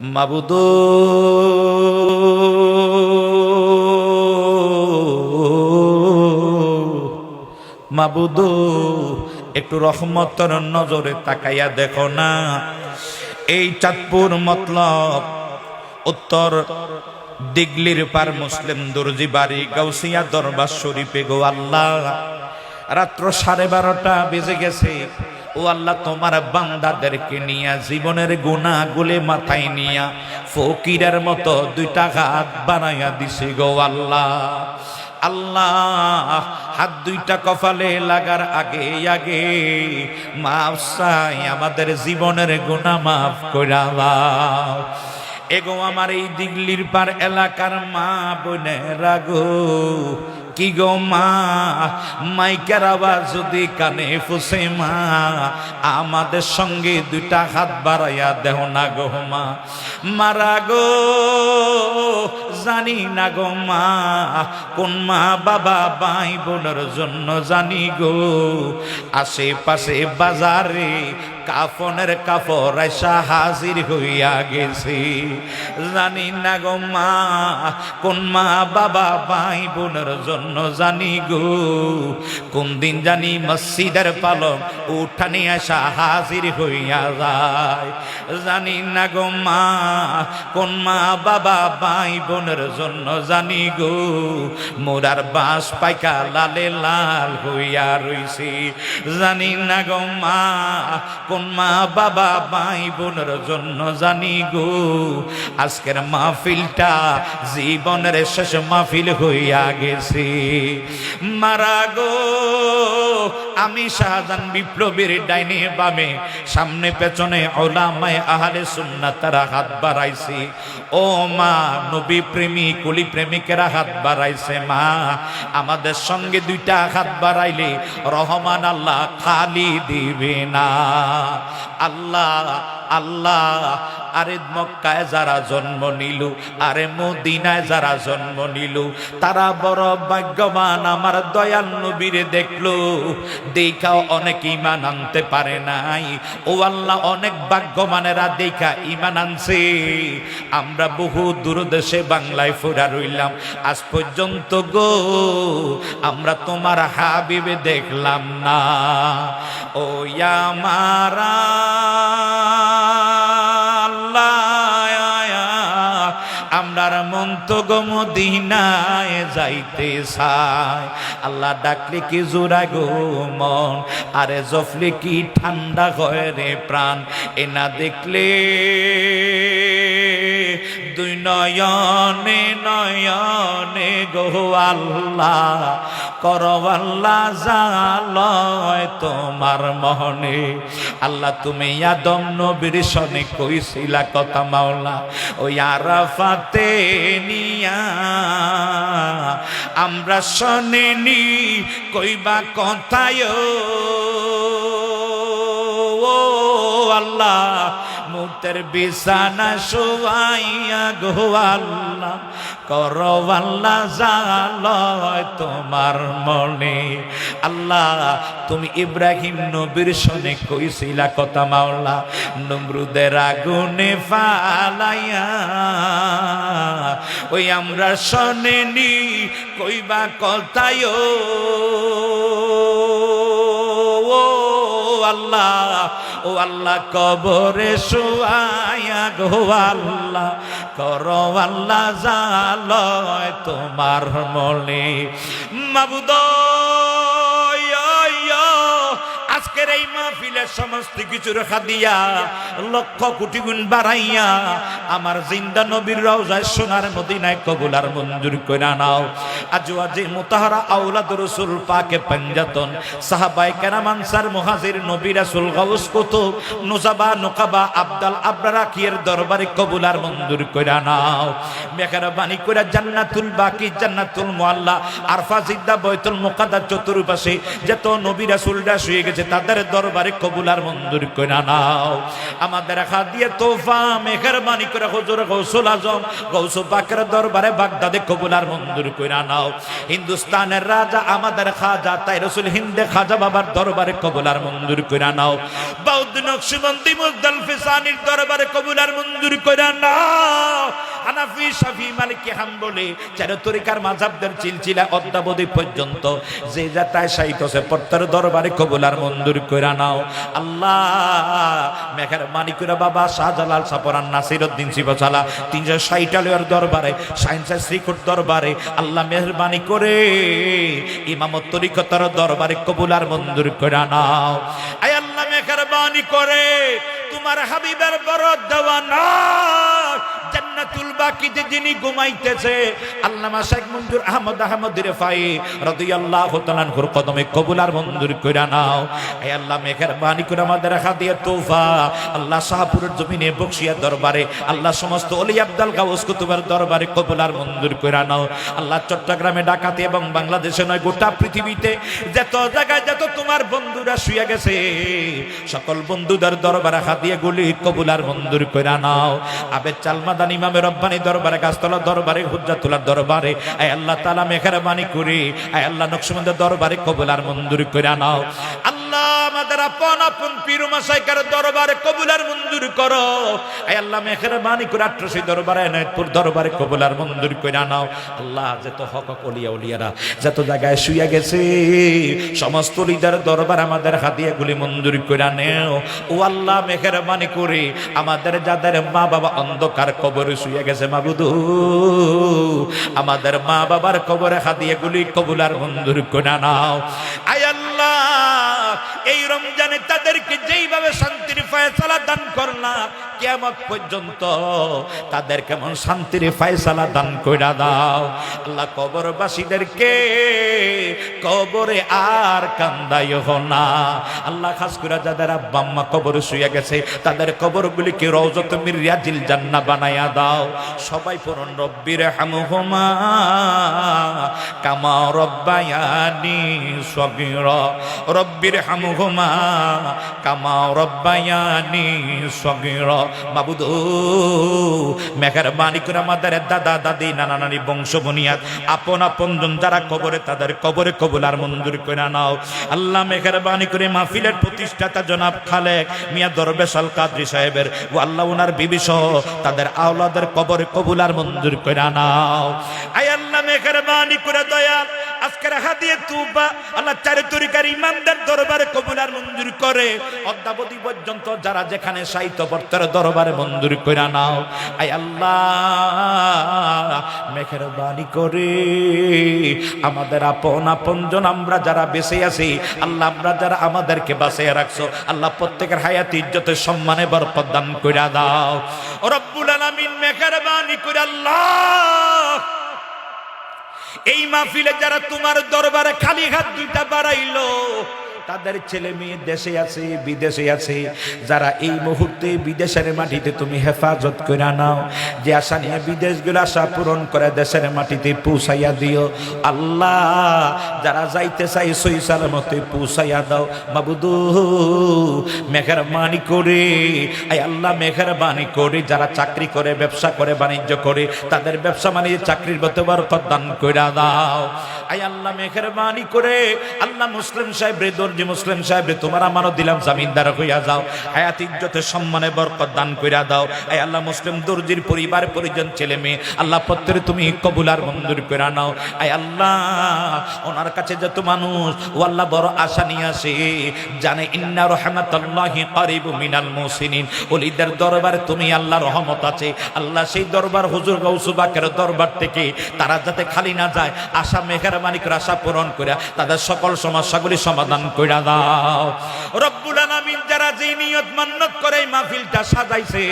মাবুদ মাবুদ, একটু রহমতর নজরে তাকাইয়া দেখো না। এই চাঁদপুর মতলব উত্তর দিগলির পার মুসলিম দর্জি বাড়ি গাউসিয়া দরবার শরীফে গো আল্লাহ। রাত্র সাড়ে বারোটা বেজে গেছে। ও আল্লাহ, তোমার বান্দাদেরকে নিয়া, জীবনের গুণা গুলে মাথায় নিয়া, ফকিরের মতো দুইটা হাত বানাইয়া দিছে গো আল্লাহ। আল্লাহ, হাত দুইটা কপালে লাগার আগে আগে মাফ চাই, আমাদের জীবনের গুণা মাফ দাও। এগো আমার এই দিগলির পার এলাকার মা বোনেরা গো কি গো মা। মাইকের আওয়াজ যদি কানে ফুসে মা, আমাদের সঙ্গে দুইটা হাত বাড়াইয়া দেহ না গো মা। মারা গো, জানি না গো মা, কোন মা বাবা ভাই বোনের জন্য জানি গো। আশেপাশে বাজারে কাফনের কাপড় আইসা হাজির হইয়া গেছে। জানি না গো মা, কোন মা বাবা, ভাই বোনের জন্য জানি গো। কোন দিন জানি মসজিদের পালক উঠানি আসা হাজির হইয়া যায়। জানি না গো মা, কোন মা বাবা, ভাই বোনের জন্য জানি গো। মোরার বাঁশ পাইকা লালে লাল হইয়া রইছে। জানি না গো মা, কোন মা বাবা, ভাই বোনের জন্য জানি গো, আজকের মাহফিলটা জীবনের শেষ মাহফিল হইয়া গেছে। মারা গো, আমি শাহজান বিপ্লবীর ডাইনে বামে, সামনে পেছনে ওলামায় আহারে সুন্নাত তারা হাত বাড়াইছে। ও মা, নবী প্রেমী, কুলি প্রেমিকেরা হাত বাড়াইছে মা। আমাদের সঙ্গে দুইটা হাত বাড়াইলে রহমান আল্লাহ খালি দিবে না। আল্লাহ আল্লাহ। আরে মক্কায় যারা জন্ম নিল, আরে মদিনায় যারা জন্ম নিল, তারা বড় ভাগ্যবান, আমার দয়াল নবীরে দেখল। দেখাও অনেক ইমান আনতে পারে নাই। ও আল্লাহ, অনেক ভাগ্যবানেরা দেখা ইমান আনছে। আমরা বহু দূর দেশে বাংলায় ফোরা রইলাম। আজ পর্যন্ত গো, আমরা তোমার হাবিবে দেখলাম না। ও আমারা আমরার মন তো গমদিনায় যাইতে চাই। আল্লাহ ডাকলে কি জোড়া গো মন, আরে জফলে কি ঠান্ডা হয় রে প্রাণ। এ না দেখলে দুই নয়নে নয়নে গো আল্লাহ, করো আল্লাহ জালয় তোমার মহনে। আল্লাহ, তুমি আদম নবীর সনে কইছিলা কথা মাওলা, ওই আরাফাতে নিয়া আমরা শোনেনি কইবা কথায়, ও আল্লাহ মুতের বিছানা শোয়াইয়া গো আল্লাহ, করো জালয় তোমার মনে। আল্লাহ, তুমি ইব্রাহিম নবীর সনে কইছিলা কথা মাওলা, নমরুদের আগুনে ফালাইয়া। ওই আমরা শোনেনি, কইবা কথায় আল্লাহ। ও আল্লাহ কবরে শুয়ায়া গো আল্লাহ। করো আল্লাহ জালয় তোমার মনে। মাবুদ মাহফিলের সমস্ত কিছু রেখা দিয়া লক্ষ কোটি গুণ বাড়াইয়া আমার জিন্দা নবীর রওজায় সোনার মদিনায় কবুলার মঞ্জুর নাও। আজি আওলাদ রসুল পাকে পাঞ্জাতন। সাহাবাই কেরামানসার মুহাজির, নবী রাসূল, গাউস নুজাবা কিয়ের দরবারে কবুলার মঞ্জুর নাও। জান্নাতুল বাকি, জান্নাতুল মুআল্লা, আরফা জিদ্দা, বৈতুল মুকাদ্দাস চতুর্পাশে, যত নবী রাসূলরা শুয়ে গেছে তাদের দরবারে কবুলার মঞ্জুর করে নাও। আমাদের হাত দিয়ে তোফা, মেহরবানি করে হুজুর গৌসুল আজম, গৌসু পাকের দরবারে বাগদাদে কবুলার মঞ্জুর করে নাও। হিন্দুস্তানের রাজা আমাদের খাজা, তাই রসুল হিন্দে খাজা বাবার দরবারে কবুলার মঞ্জুর করে নাও। বৌদ্ধ নকশবন্দি মুজদাল ফিসানির দরবারে কবুলার মঞ্জুর করে নাও। হানাফি, শাফি, মালিকি হাম্বলি চার তরিকার মাঝাবদের চিলচিলা অদ্যাবধি পর্যন্ত যে যাতায় সাইতছে পত্তর দরবারে কবুলার মঞ্জুর কইরা নাও। আল্লাহ। মেঘের মানিকুরা বাবা শাহজালাল সাপরান নাসির উদ্দিন শিবচালা তিনশো ষাটালের দরবারে, সায়েন্সের শ্রীকুট দরবারে আল্লাহ মেহরবানি করে ইমামত তরিকতার দরবারে কবুলার মঞ্জুর করে নাও। আয় আল্লাহ মেহরবানি করে, তোমার হাবিবের বরদ দেওয়া না জান্নাতুল বাকিতে যিনি ঘুমাইতেছে, আল্লামা শেখ মঞ্জুর আহমদ আহমদ রেফাই রাদিয়াল্লাহু কদমে কবুল আর মঞ্জুর কইরা নাও। আল্লাহ, মেহেরবানি করে আমাদের আল্লাহ শাহপুরের জমিনে দরবারে, আল্লাহ সমস্ত কুতুবের দরবারে মঞ্জুর কইরা নাও। আল্লাহ চট্টগ্রামে ডাকাতি এবং বাংলাদেশে নয়, গোটা পৃথিবীতে যত জায়গায় যত তোমার বন্ধুরা শুয়ে গেছে, সকল বন্ধুদের দরবারে হাদিয়া গুলি কবুল আর মঞ্জুর কইরা নাও। আবে চালমাদান ইমামের রব্বানি দরবারে, গাছতলা দরবারে, হুজ্জাতুল্লাহ দরবারে। আয় আল্লাহ তাআলা মেহেরবানি করে, আয় আল্লাহ নকশবন্দের দরবারে কবুল আর মঞ্জুর করে নাও। আল্লাহ, আমাদের আপন আপন দরবারে কবুলার মঞ্জুর করো। আয় আল্লাহ, মেহেরবানি করে দরবারে দরবারে কবুলার মঞ্জুর নাও। আল্লাহ হক অলিয়া উলিয়ারা, যত জায়গায় শুয়ে গেছে, সমস্ত দরবার আমাদের হাতিয়া গুলি মঞ্জুর কইরা নেও। ও আল্লাহ, মেহেরবানি করে আমাদের যাদের মা বাবা অন্ধকার কবরে শুয়ে গেছে, মাবুদু, আমাদের মা বাবার কবরে হাদিয়ে গুলি কবুলার মঞ্জুর করে নাও। আয় আল্লাহ এই রমজানে তাদেরকে যেইভাবে শান্তির ফয়সালা দান করলা কিয়ামত পর্যন্ত তাদের কেমন শান্তির ফয়সালা দান কইরা দাও। আল্লাহ কবরবাসীদেরকে কবরে আর কান্দাই না। আল্লাহ খাস করে যাদের আব্বা আম্মা কবরে শুয়ে গেছে, তাদের কবরগুলিকে রওজত মিরিয়াজিল জান্নাহ বানায়া দাও। সবাই পড়ুন রব্বির হামহুমা কামা রব্বায়ানি সগীরা। রব্বির হামহুমা কামা রব্বায়ানি সগীরা মাবুদ। মেহেরবানি করে আমাদের দাদা, দাদি, নানা, নানি, বংশ, বুনিয়াদ, আপন আপন জন যারা কবরে, তাদের কবরে কবুলার মঞ্জুর করে নাও। আল্লাহ মেহেরবানি করে মাহফিলের প্রতিষ্ঠাতা জনাব খালেক মিয়া দরবেশ আল কাদরি সাহেবের ও আল্লাহ ওনার বিবি সহ তাদের আওলাদের কবরে কবুলার মঞ্জুর করে নাও। আয় আল্লাহ মেহেরবানি করে দয়াল আজকের হাদিয়ে তুবা, আল্লাহ চারি ইমানদার দরবারে কবুলার মঞ্জুর করে। অদ্যাবধি পর্যন্ত যারা যেখানে সাহিত্য বর্তার দরবারে মঞ্জুর করে নাও, আয় আল্লাহ, মেহেরবানি করে। আমাদের আপন আপন জন আমরা যারা বেঁচে আছি, আল্লাহ আমরা যারা আমাদেরকে বাঁচিয়ে রাখছো, আল্লাহ প্রত্যেকের হায়াত ইজ্জতের সম্মানে বরকত দান করে দাও। রব্বুল আলামিন বাণী করে আল্লাহ। এই মাহফিলে যারা তোমার দরবারে খালি হাত দুইটা বাড়াইলো তাদের ছেলে মেয়ে দেশে আছে, বিদেশে আছে, যারা এই মুহূর্তে বিদেশের মাটিতে তুমি হেফাজত করে নাও। যে আশা নিয়ে বিদেশগুলো আশা পূরণ করে দেশের মাটিতে পৌঁছাইয়া দিও। আল্লাহ, যারা যাইতে চাই সই সালামতে পৌঁছাইয়া দাও। বাবুদু মেঘের মানি করে আই আল্লাহ মেঘের বাণী করে যারা চাকরি করে, ব্যবসা করে, বাণিজ্য করে, তাদের ব্যবসা বাণিজ্য চাকরির মতো বরকত দান করে দাও। আই আল্লাহ মেঘের বাণী করে। আল্লাহ মুসলিম সাহেব রে, দর্জি মুসলিম সাহেব রে, তোমার আমারও দিলাম জামিনদার হইয়া যাও। হায়াত, ইজ্জতের সম্মানে বরকত দান কইরা দাও। আই আল্লাহ মুসলিম দর্জির পরিবার, পরিজন, ছেলে, মেয়ে, আল্লাহ পত্রে তুমি কবুলার মঞ্জুর করে নাও। আই আল্লাহ, ওনার কাছে যত মানুষ, ও আল্লাহ বড় আশা নিয়ে আসে। জানে, ইন্না রহমাতাল্লাহি কারিবু মিনাল মুহসিনিন। ওলিদের দরবারে তুমি আল্লাহ রহমত আছে। আল্লাহ সেই দরবার হুজুর গৌসুবাকের দরবার থেকে তারা যাতে খালি না যায়, আশা করে আশা পূরণ করে তাদের সকল সমস্যাগুলি সমাধান করে দাও। রব্বুল আলামিন যারা যে নিয়ত মান্নত করে মাহফিলটা সাজাইছে,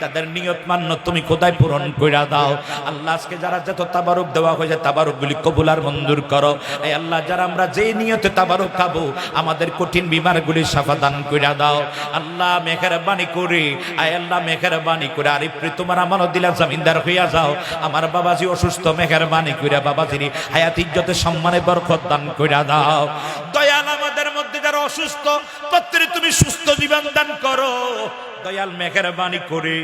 তাদের নিয়ত মান্নত তুমি কোথায় পূরণ করে দাও। আল্লাহ আজকে যারা যত তাবারুক দেওয়া হয়েছে, তাবারুকগুলি কবুল আর মঞ্জুর করো। এই আল্লাহ, যারা আমরা যে নিয়তে তাবারুক খাব, আমাদের কঠিন বিমারগুলি সাফা দান করে দাও। আল্লাহ মেঘারবানি করে, আয় আল্লাহ মেঘারবানি করে। আরিফ্রি তোমার আমারও দিলা জামিনদার হইয়া যাও। আমার বাবাজি অসুস্থ মেঘারবানি করে বাবাজির হায়াত ইজ্জতে সম্মানে বরকত দান করে দাও। দয়াল আমাদের অসুস্থ প্রত্যেকে তুমি সুস্থ জীবন দান করো। দয়াল মেহরবানি করে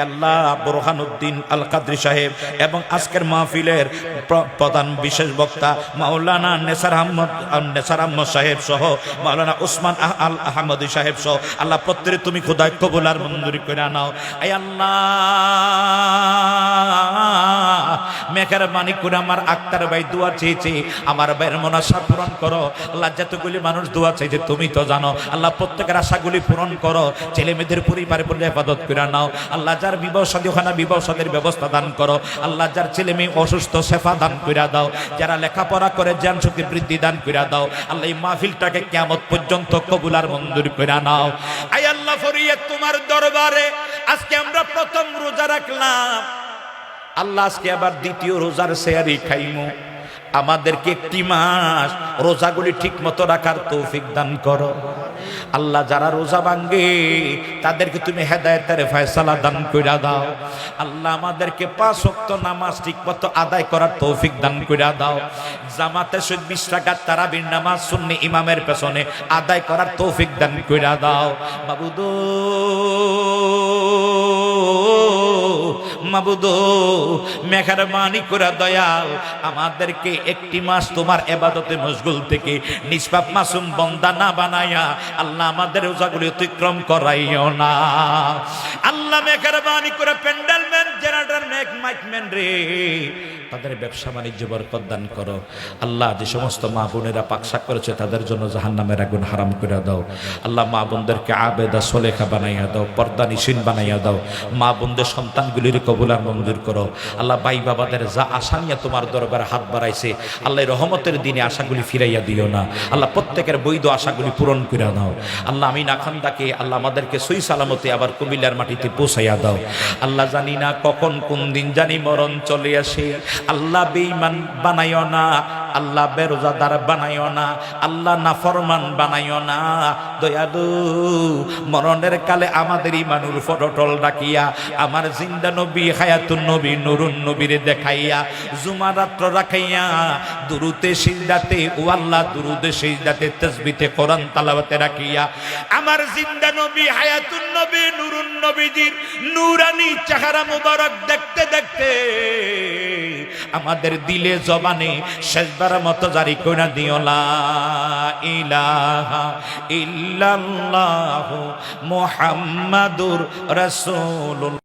আল্লাহ বোরহানুদ্দিন আল কাদরি সাহেব এবং আজকের মাহফিলের প্র- প্রধান বিশেষ বক্তা মাওলানা নেসার আহমদ নেসার আহমদ সাহেব সহ, মাওলানা উসমান আল আহমদি সাহেব সহ, আল্লাহ প্রত্যেকে তুমি খোদায় কবুলার মঞ্জুরি করে নাও এই আল্লাহ মেহরবানি করে আমার আক্তার ভাই দোয়া চেয়েছে। আমার ভাইয়ের মনাশা পূরণ করো। আল্লাহ যতগুলি মানুষ দোয়া চাইছে তুমি তো জানো। আল্লাহ প্রত্যেকের আশাগুলি পূরণ করো। ছেলে মেয়েদের পরিবারে পরিবারে হেফাজত করে নাও। আল্লাহ যার বিবাহ ওখানে বিবাহ ব্যবস্থা দান করো। আল্লাহ যার ছেলে মেয়ে অসুস্থ সেফা দান করে দাও। যারা লেখাপড়া করে, জ্ঞান শক্তি বৃদ্ধি দান করে দাও। আল্লাহ এই মাহফিলটাকে কেমত পর্যন্ত কবুলার মঞ্জুর করে নাও। আই আল্লাহ ফরিয়ে তোমার দরবারে। আজকে আমরা প্রথম রোজা রাখলাম। আল্লাহ আজকে আবার দ্বিতীয় রোজার শেয়ারি খাইমু। আমাদেরকে একটি মাস রোজাগুলি ঠিক মতো রাখার তৌফিক দান করো। আল্লাহ যারা রোজা ভাঙ্গে তাদেরকে তুমি হেদায়তের ফয়সালা দান কইরা দাও। আল্লাহ আমাদেরকে পাঁচ ওয়াক্ত নামাজ ঠিক মতো আদায় করার তৌফিক দান কইরা দাও। জামাতে সহিত টাকার তারাবির নামাজ শুননি ইমামের পেছনে আদায় করার তৌফিক দান কইরা দাও। বাবুদো মাবুদো, মেহরবানি করে দয়াল, আমাদেরকে একটি মাস তোমার এবাদতে মশগুল থেকে নিষ্পাপ মাসুম বন্দা না বানাইয়া আল্লাহ আমাদের ওজাগুলি অতিক্রম করাইও না। আল্লাহ মেহরবানি করে pandal man, generator make mike man রে। তাদের ব্যবসা বাণিজ্য বরকত দান করো। আল্লাহ যে সমস্ত মা বোনেরা পাকশাক করেছে, তাদের জন্য জাহান্নামের আগুন হারাম করে দাও। আল্লাহ মা বোনদেরকে আবেদা সোলেখা বানাইয়া দাও, পর্দা নিশিন বানাইয়া দাও। মা বোনদের সন্তানগুলির কবুলার মঞ্জুর করো। আল্লাহ ভাই বাবাদের যা আশা নিয়ে তোমার দরবারে হাত বাড়াইছে আল্লাহ রহমতের দিনে আশাগুলি ফিরাইয়া দিও না। আল্লাহ প্রত্যেকের বৈধ আশাগুলি পূরণ করে দাও। আল্লাহ আমি নাখান্দাকে আল্লাহ আমাদেরকে সই সালামতে আবার কুমিল্লার মাটিতে পৌঁছাইয়া দাও। আল্লাহ জানি না কখন কোন দিন জানি মরণ চলে আসে। আল্লাহ বেঈমান বানাইও না আল্লাহ বেরোজাদার বানাইও না, আল্লাহ নাফরমান বানাইও না। দয়ালু, মরণের কালে আমাদের ইমানুর ফটটল ডাকিয়া, আমার জিন্দা নবী, হায়াতুন নবী, নুরুন নবীরে দেখাইয়া জুমা রাত্র রাখাইয়া দুরুতে সিজদাতে, ও আল্লাহ দুরুদে সিজদাতে, তসবিতে, কোরআন তালাওয়াতে রাখিয়া, আমার জিন্দা নবী, হায়াতুন নবী, নুরুন নবীজির নূরানি চেহারা মুবারক দেখতে দেখতে, আমাদের দিলে জবানে শেষবার মতো জারি করে দিও লা ইলাহা ইল্লাল্লাহু মুহাম্মাদুর রাসূলুল্লাহ।